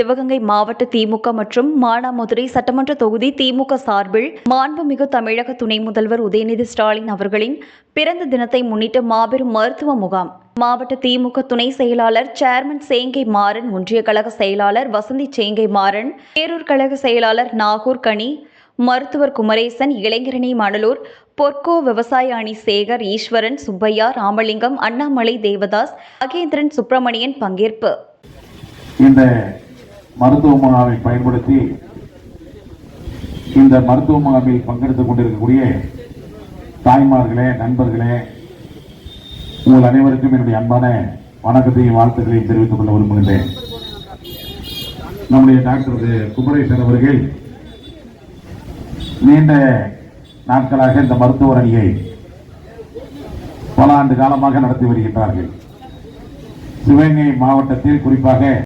சிவகங்கை மாவட்ட திமுக மற்றும் மானாமதுரை சட்டமன்ற தொகுதி திமுக சார்பில் மாண்புமிகு தமிழக துணை முதல்வர் உதயநிதி ஸ்டாலின் அவர்களின் பிறந்த தினத்தை முன்னிட்டு மாபெரும் மருத்துவ முகாம். மாவட்ட திமுக துணை செயலாளர் சேர்மன் சேங்கை மாறன் ஒன்றிய கழக செயலாளர் வசந்தி சேங்கை மாறன் பேரூர் கழக செயலாளர் நாகூர் கனி மருத்துவர் குமரேசன் இளைஞரணி மணலூர் பொற்கோ விவசாய அணி சேகர் ஈஸ்வரன் சுப்பையா ராமலிங்கம் அண்ணாமலை தேவதாஸ் மகேந்திரன் சுப்பிரமணியன் பங்கேற்பு. இந்த மருத்துவ முகாமை பயன்படுத்தி இந்த மருத்துவ முகாமில் பங்கெடுத்துக் கொண்டிருக்கக்கூடிய தாய்மார்களே நண்பர்களே உங்கள் அனைவருக்கும் என்னுடைய அன்பான வணக்கத்தையும் வாழ்த்துக்களையும் தெரிவித்துக் கொள்ள விரும்புகின்றேன். நம்முடைய டாக்டர் குமரேசன் அவர்கள். நீண்ட நாட்களாக இந்த மருத்துவர் அணியை பல ஆண்டு காலமாக நடத்தி வருகின்றார்கள். சிவகங்கை மாவட்டத்தில் குறிப்பாக